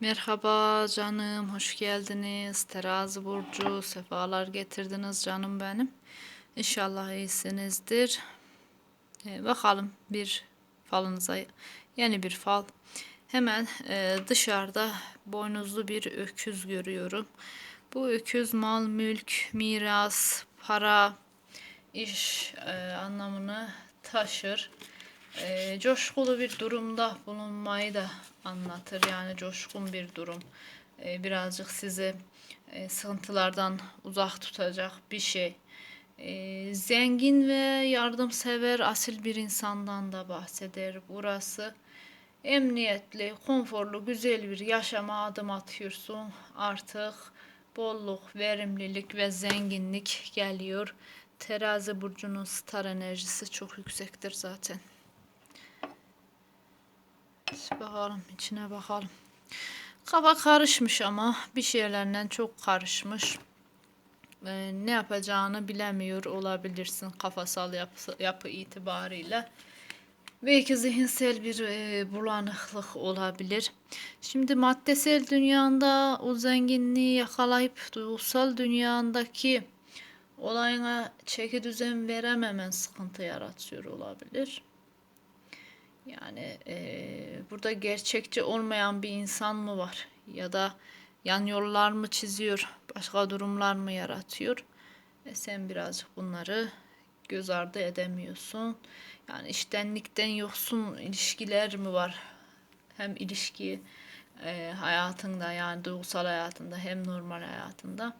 Merhaba canım, hoş geldiniz. Terazi burcu, sefalar getirdiniz canım benim. İnşallah iyisinizdir. Ee, bakalım bir falınıza, yeni bir fal. Hemen e, dışarıda boynuzlu bir öküz görüyorum. Bu öküz mal, mülk, miras, para, iş e, anlamını taşır e, coşkulu bir durumda bulunmayı da anlatır. Yani coşkun bir durum. E, birazcık sizi e, sıkıntılardan uzak tutacak bir şey. E, zengin ve yardımsever asil bir insandan da bahseder burası. Emniyetli, konforlu, güzel bir yaşama adım atıyorsun. Artık bolluk, verimlilik ve zenginlik geliyor. Terazi burcunun star enerjisi çok yüksektir zaten. Bakalım içine bakalım. Kafa karışmış ama bir şeylerden çok karışmış. Ee, ne yapacağını bilemiyor olabilirsin kafasal yapı, yapı itibariyle. Belki zihinsel bir e, bulanıklık olabilir. Şimdi maddesel dünyanda o zenginliği yakalayıp duygusal dünyandaki olayına çeki düzen verememen sıkıntı yaratıyor olabilir. Yani e, burada gerçekçi olmayan bir insan mı var? Ya da yan yollar mı çiziyor? Başka durumlar mı yaratıyor? E, sen birazcık bunları göz ardı edemiyorsun. Yani iştenlikten yoksun ilişkiler mi var? Hem ilişki e, hayatında yani duygusal hayatında hem normal hayatında.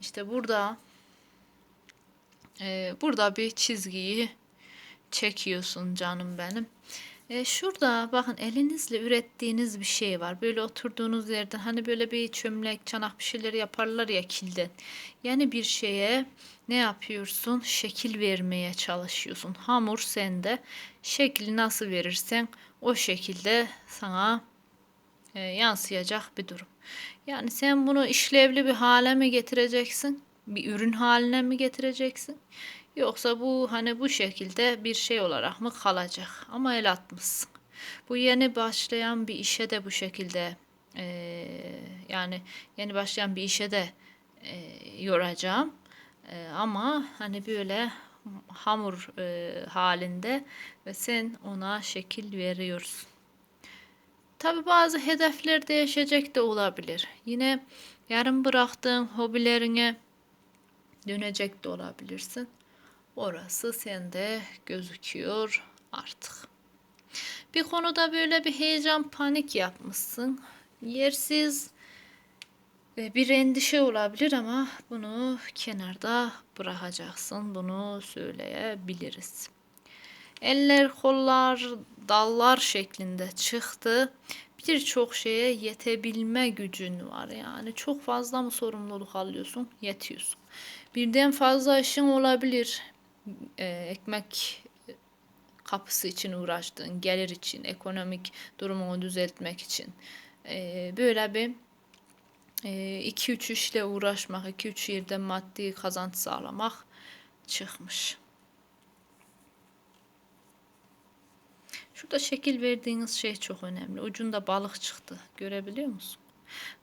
İşte burada e, burada bir çizgiyi çekiyorsun canım benim. E, şurada bakın elinizle ürettiğiniz bir şey var. Böyle oturduğunuz yerden hani böyle bir çömlek, çanak bir şeyleri yaparlar ya kilden. Yani bir şeye ne yapıyorsun? Şekil vermeye çalışıyorsun. Hamur sende. Şekli nasıl verirsen o şekilde sana e, yansıyacak bir durum. Yani sen bunu işlevli bir hale mi getireceksin? Bir ürün haline mi getireceksin? Yoksa bu hani bu şekilde bir şey olarak mı kalacak? Ama el atmışsın. Bu yeni başlayan bir işe de bu şekilde e, yani yeni başlayan bir işe de e, yoracağım. E, ama hani böyle hamur e, halinde ve sen ona şekil veriyorsun. Tabi bazı hedefler değişecek de olabilir. Yine yarım bıraktığın hobilerine dönecek de olabilirsin. Orası sende gözüküyor artık. Bir konuda böyle bir heyecan, panik yapmışsın. Yersiz bir endişe olabilir ama bunu kenarda bırakacaksın. Bunu söyleyebiliriz. Eller, kollar, dallar şeklinde çıktı. Birçok şeye yetebilme gücün var. Yani çok fazla mı sorumluluk alıyorsun? Yetiyorsun. Birden fazla işin olabilir e, ekmek kapısı için uğraştığın, gelir için, ekonomik durumunu düzeltmek için e, böyle bir 2-3 e, işle uğraşmak, 2-3 yerde maddi kazanç sağlamak çıkmış. Şurada şekil verdiğiniz şey çok önemli. Ucunda balık çıktı. Görebiliyor musun?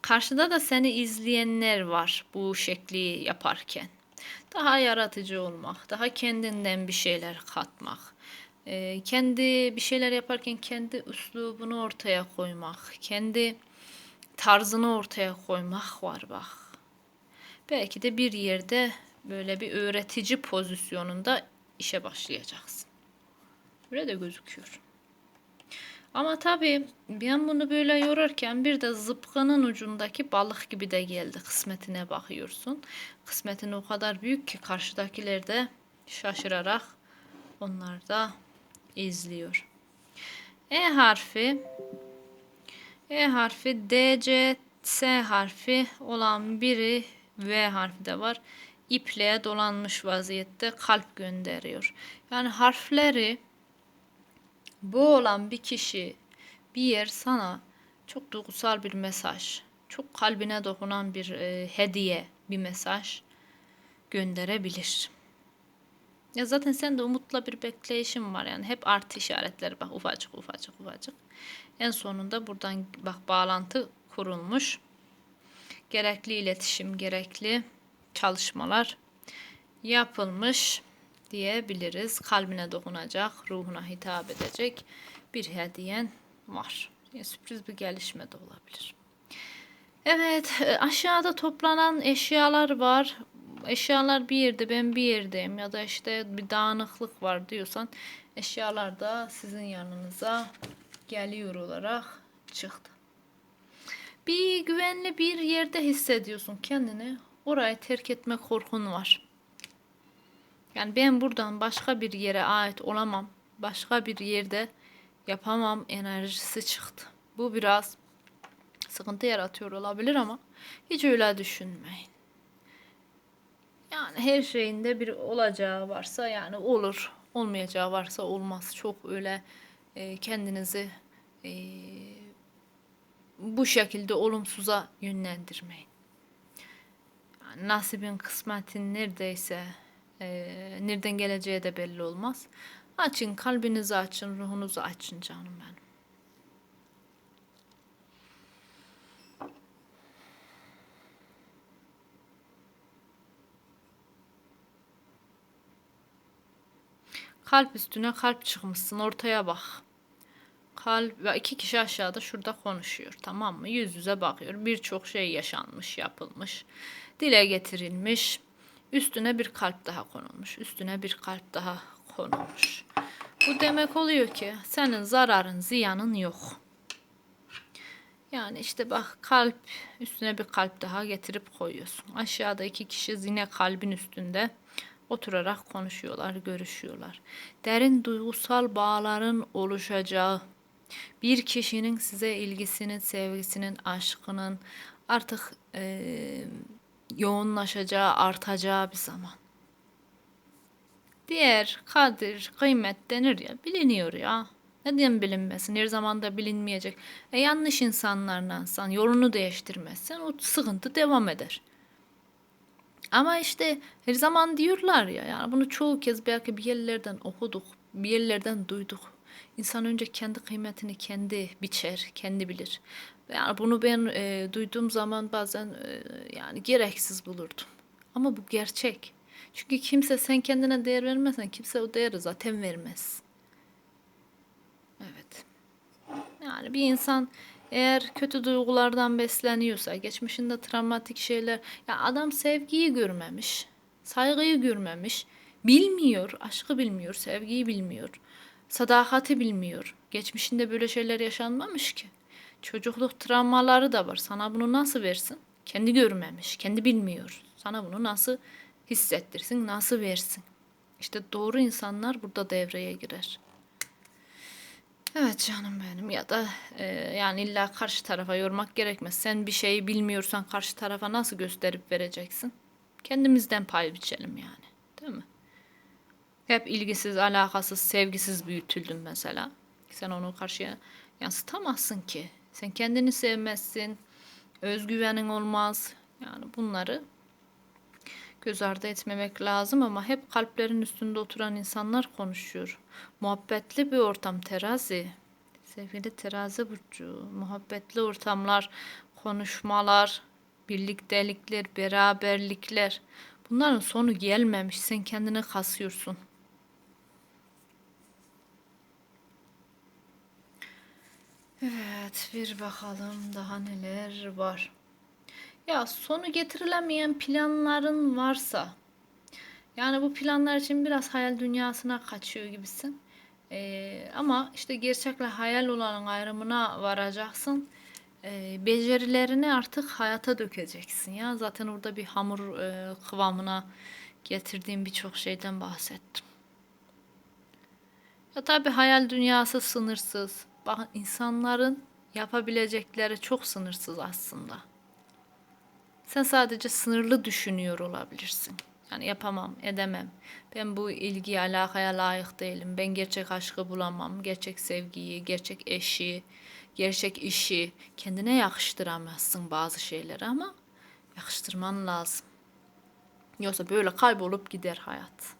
Karşıda da seni izleyenler var bu şekli yaparken daha yaratıcı olmak, daha kendinden bir şeyler katmak, e, kendi bir şeyler yaparken kendi üslubunu ortaya koymak, kendi tarzını ortaya koymak var bak. Belki de bir yerde böyle bir öğretici pozisyonunda işe başlayacaksın. Böyle de gözüküyor. Ama tabii ben bunu böyle yorarken bir de zıpkının ucundaki balık gibi de geldi. Kısmetine bakıyorsun. Kısmetin o kadar büyük ki karşıdakiler de şaşırarak onlar da izliyor. E harfi E harfi D, C, S harfi olan biri V harfi de var. İpliğe dolanmış vaziyette kalp gönderiyor. Yani harfleri bu olan bir kişi, bir yer sana çok duygusal bir mesaj, çok kalbine dokunan bir e, hediye, bir mesaj gönderebilir. Ya zaten sen de umutla bir bekleyişin var yani hep artı işaretleri bak ufacık ufacık ufacık. En sonunda buradan bak bağlantı kurulmuş. Gerekli iletişim, gerekli çalışmalar yapılmış diyebiliriz. Kalbine dokunacak, ruhuna hitap edecek bir hediyen var. Yani sürpriz bir gelişme de olabilir. Evet, e, aşağıda toplanan eşyalar var. Eşyalar bir yerde, ben bir yerdeyim ya da işte bir dağınıklık var diyorsan eşyalar da sizin yanınıza geliyor olarak çıktı. Bir güvenli bir yerde hissediyorsun kendini. Orayı terk etme korkun var. Yani ben buradan başka bir yere ait olamam. Başka bir yerde yapamam enerjisi çıktı. Bu biraz sıkıntı yaratıyor olabilir ama hiç öyle düşünmeyin. Yani her şeyinde bir olacağı varsa yani olur. Olmayacağı varsa olmaz. Çok öyle e, kendinizi e, bu şekilde olumsuza yönlendirmeyin. Yani nasibin kısmetin neredeyse e, nereden geleceği de belli olmaz. Açın kalbinizi açın, ruhunuzu açın canım benim. Kalp üstüne kalp çıkmışsın ortaya bak. Kalp ve iki kişi aşağıda şurada konuşuyor tamam mı? Yüz yüze bakıyor. Birçok şey yaşanmış, yapılmış, dile getirilmiş. Üstüne bir kalp daha konulmuş. Üstüne bir kalp daha konulmuş. Bu demek oluyor ki senin zararın, ziyanın yok. Yani işte bak kalp üstüne bir kalp daha getirip koyuyorsun. Aşağıda iki kişi yine kalbin üstünde oturarak konuşuyorlar, görüşüyorlar. Derin duygusal bağların oluşacağı, bir kişinin size ilgisinin, sevgisinin, aşkının artık e, yoğunlaşacağı, artacağı bir zaman. Diğer kadir, kıymet denir ya, biliniyor ya. Neden bilinmesin? Her zaman da bilinmeyecek. E yanlış insanlarlansan, yolunu değiştirmezsen o sıkıntı devam eder. Ama işte her zaman diyorlar ya yani bunu çoğu kez belki bir yerlerden okuduk, bir yerlerden duyduk. İnsan önce kendi kıymetini kendi biçer, kendi bilir. Yani bunu ben e, duyduğum zaman bazen e, yani gereksiz bulurdum. Ama bu gerçek. Çünkü kimse sen kendine değer vermezsen kimse o değeri zaten vermez. Evet. Yani bir insan eğer kötü duygulardan besleniyorsa, geçmişinde travmatik şeyler, ya adam sevgiyi görmemiş, saygıyı görmemiş, bilmiyor, aşkı bilmiyor, sevgiyi bilmiyor, sadakati bilmiyor. Geçmişinde böyle şeyler yaşanmamış ki. Çocukluk travmaları da var. Sana bunu nasıl versin? Kendi görmemiş, kendi bilmiyor. Sana bunu nasıl hissettirsin, nasıl versin? İşte doğru insanlar burada devreye girer. Evet canım benim ya da e, yani illa karşı tarafa yormak gerekmez. Sen bir şeyi bilmiyorsan karşı tarafa nasıl gösterip vereceksin? Kendimizden pay biçelim yani. Değil mi? Hep ilgisiz, alakasız, sevgisiz büyütüldün mesela. Sen onu karşıya yansıtamazsın ki. Sen kendini sevmezsin. Özgüvenin olmaz. Yani bunları göz ardı etmemek lazım ama hep kalplerin üstünde oturan insanlar konuşuyor. Muhabbetli bir ortam terazi. Sevgili terazi burcu, muhabbetli ortamlar, konuşmalar, birliktelikler, beraberlikler. Bunların sonu gelmemiş. Sen kendini kasıyorsun. Evet, bir bakalım daha neler var. Ya sonu getirilemeyen planların varsa, yani bu planlar için biraz hayal dünyasına kaçıyor gibisin. Ee, ama işte gerçekle hayal olanın ayrımına varacaksın. Ee, becerilerini artık hayata dökeceksin ya. Zaten orada bir hamur e, kıvamına getirdiğim birçok şeyden bahsettim. Ya tabi hayal dünyası sınırsız. Bakın insanların yapabilecekleri çok sınırsız aslında. Sen sadece sınırlı düşünüyor olabilirsin. Yani yapamam, edemem. Ben bu ilgiye, alakaya layık değilim. Ben gerçek aşkı bulamam. Gerçek sevgiyi, gerçek eşi, gerçek işi kendine yakıştıramazsın bazı şeyleri ama yakıştırman lazım. Yoksa böyle kaybolup gider hayat.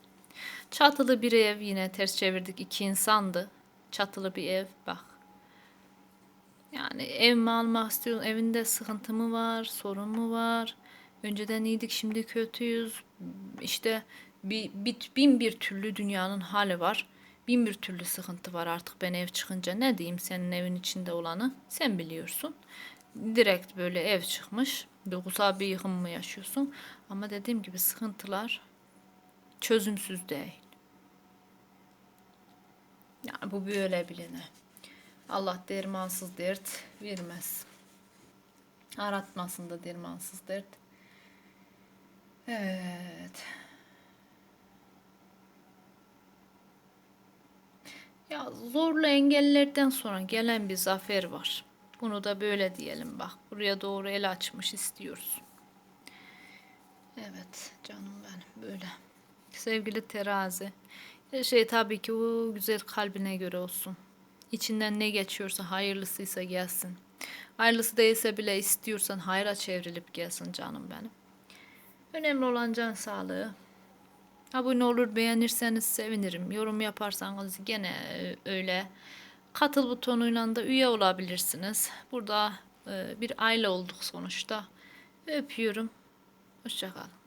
Çatılı bir ev yine ters çevirdik iki insandı. Çatılı bir ev bak. Yani ev mi almak istiyorsun? Evinde sıkıntı mı var? Sorun mu var? Önceden iyiydik şimdi kötüyüz. İşte bir, bir, bin bir türlü dünyanın hali var. Bin bir türlü sıkıntı var artık ben ev çıkınca. Ne diyeyim senin evin içinde olanı? Sen biliyorsun. Direkt böyle ev çıkmış. Duygusal bir yıkım mı yaşıyorsun? Ama dediğim gibi sıkıntılar çözümsüz değil. Yani bu böyle bilene. Allah dermansız dert vermez. Aratmasın da dermansız dert. Evet. Ya zorlu engellerden sonra gelen bir zafer var. Bunu da böyle diyelim bak. Buraya doğru el açmış istiyoruz. Evet canım benim böyle. Sevgili terazi. Her şey tabii ki o güzel kalbine göre olsun. İçinden ne geçiyorsa hayırlısıysa gelsin. Hayırlısı değilse bile istiyorsan hayra çevrilip gelsin canım benim. Önemli olan can sağlığı. Abone olur beğenirseniz sevinirim. Yorum yaparsanız gene öyle. Katıl butonuyla da üye olabilirsiniz. Burada e, bir aile olduk sonuçta. Öpüyorum. Hoşçakalın.